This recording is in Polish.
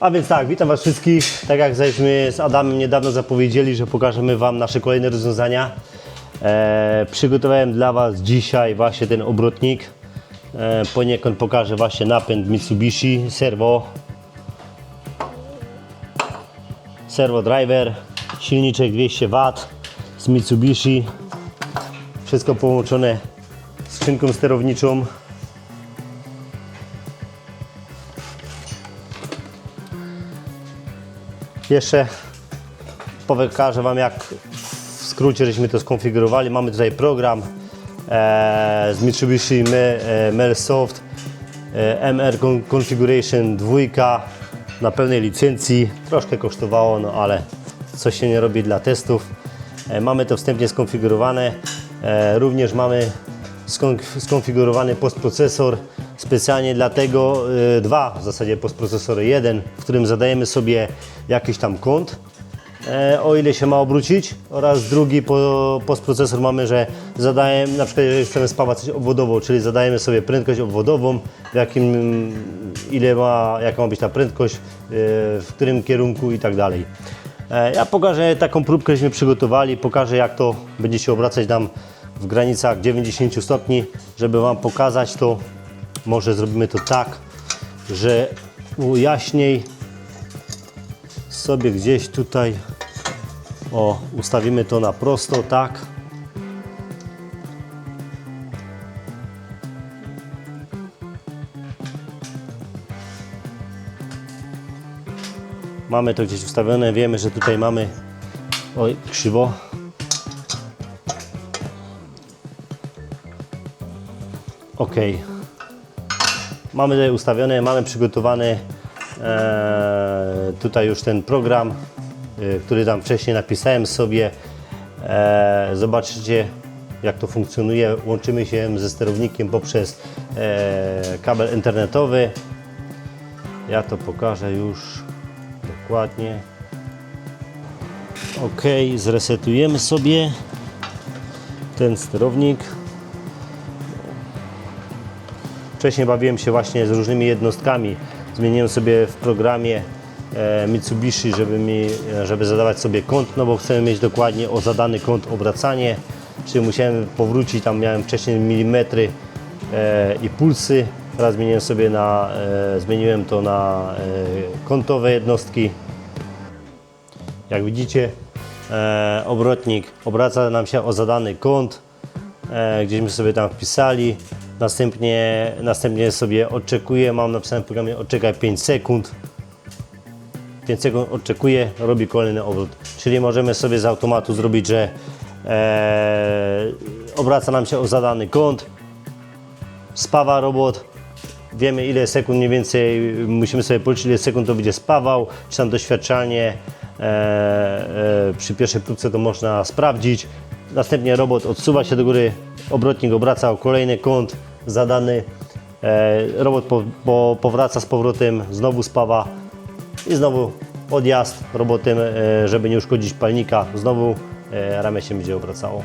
A więc tak, witam Was wszystkich. Tak jak żeśmy z Adamem niedawno zapowiedzieli, że pokażemy Wam nasze kolejne rozwiązania. E, przygotowałem dla Was dzisiaj właśnie ten obrotnik. E, poniekąd pokażę właśnie napęd Mitsubishi servo. Servo driver, silniczek 200 W z Mitsubishi. Wszystko połączone skrzynką sterowniczą. Jeszcze pokażę Wam jak w skrócie żeśmy to skonfigurowali. Mamy tutaj program e, z Mitsubishi Me- e, e, MR Con- Configuration 2 na pełnej licencji. Troszkę kosztowało, no ale coś się nie robi dla testów. E, mamy to wstępnie skonfigurowane. E, również mamy skonfigurowany postprocesor specjalnie dlatego y, dwa w zasadzie postprocesory. Jeden, w którym zadajemy sobie jakiś tam kąt, e, o ile się ma obrócić oraz drugi po, postprocesor mamy, że zadajemy, na przykład jeżeli chcemy spawać coś obwodowo, czyli zadajemy sobie prędkość obwodową, w jakim, ile ma, jaka ma być ta prędkość, y, w którym kierunku i tak dalej. E, Ja pokażę taką próbkę, żeśmy przygotowali, pokażę jak to będzie się obracać nam w granicach 90 stopni, żeby Wam pokazać to. Może zrobimy to tak, że jaśniej sobie gdzieś tutaj o, ustawimy to na prosto, tak. Mamy to gdzieś ustawione, wiemy, że tutaj mamy oj, krzywo. Ok. Mamy tutaj ustawione, mamy przygotowany e, tutaj już ten program, e, który tam wcześniej napisałem sobie. E, zobaczycie jak to funkcjonuje. Łączymy się ze sterownikiem poprzez e, kabel internetowy. Ja to pokażę już dokładnie. Ok, zresetujemy sobie ten sterownik. Wcześniej bawiłem się właśnie z różnymi jednostkami. Zmieniłem sobie w programie e, Mitsubishi, żeby, mi, żeby zadawać sobie kąt, no bo chcemy mieć dokładnie o zadany kąt obracanie. Czyli musiałem powrócić, tam miałem wcześniej milimetry e, i pulsy. Teraz zmieniłem sobie na, e, zmieniłem to na kątowe jednostki. Jak widzicie, obrotnik obraca nam się o zadany kąt. Gdzieśmy sobie tam wpisali. Następnie, następnie sobie oczekuję, mam napisane w programie odczekaj 5 sekund. 5 sekund odczekuje, robi kolejny obrót. Czyli możemy sobie z automatu zrobić, że e, obraca nam się o zadany kąt, spawa robot, wiemy ile sekund mniej więcej, musimy sobie policzyć ile sekund to będzie spawał, czy tam doświadczalnie e, e, przy pierwszej próbce to można sprawdzić. Następnie robot odsuwa się do góry, obrotnik obraca o kolejny kąt zadany, e, robot po, po, powraca z powrotem, znowu spawa i znowu odjazd robotem, e, żeby nie uszkodzić palnika, znowu e, ramię się będzie obracało.